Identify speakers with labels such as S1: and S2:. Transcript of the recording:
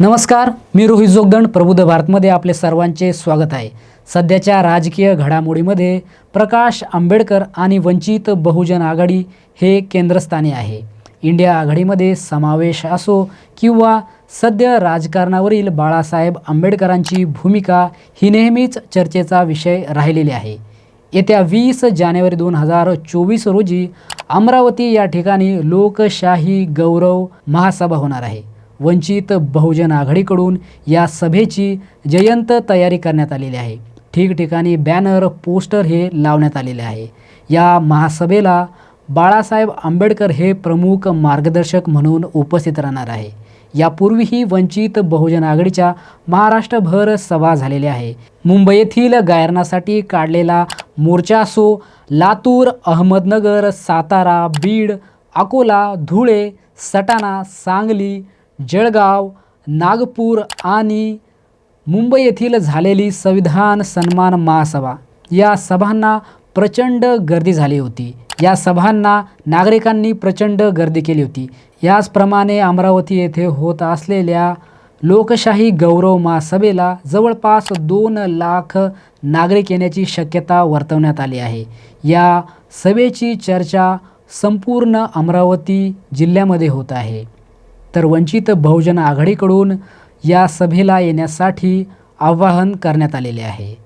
S1: नमस्कार मी रोहित जोगदंड प्रबुद्ध भारतमध्ये आपले सर्वांचे स्वागत आहे. सध्याच्या राजकीय घडामोडीमध्ये प्रकाश आंबेडकर आणि वंचित बहुजन आघाडी हे केंद्रस्थानी आहे. इंडिया आघाडीमध्ये समावेश असो किंवा सध्या राजकारणावरील बाळासाहेब आंबेडकरांची भूमिका ही नेहमीच चर्चेचा विषय राहिलेली आहे. येत्या वीस जानेवारी दोन हजार चोवीस रोजी अमरावती या ठिकाणी लोकशाही गौरव महासभा होणार आहे. वंचित बहुजन आघाडीकडून या सभेची जयंत तयारी करण्यात आलेली आहे. ठिकठिकाणी बॅनर पोस्टर हे लावण्यात आलेले आहे. या महासभेला बाळासाहेब आंबेडकर हे प्रमुख मार्गदर्शक म्हणून उपस्थित राहणार आहे. यापूर्वीही वंचित बहुजन आघाडीच्या महाराष्ट्रभर सभा झालेल्या आहे. मुंबई येथील गायरनासाठी काढलेला मोर्चा असो लातूर अहमदनगर सातारा बीड अकोला धुळे सटाणा सांगली जळगाव नागपूर आणि मुंबई येथील झालेली संविधान सन्मान महासभा. या सभांना प्रचंड गर्दी झाली होती. या सभांना नागरिकांनी प्रचंड गर्दी केली होती. याचप्रमाणे अमरावती येथे होत असलेल्या लोकशाही गौरव महासभेला जवळपास दोन लाख नागरिक येण्याची शक्यता वर्तवण्यात आली आहे. या सभेची चर्चा संपूर्ण अमरावती जिल्ह्यामध्ये होत आहे. तर वंचित बहुजन आघाडीकडून या सभेला येण्यासाठी आवाहन करण्यात आलेले आहे.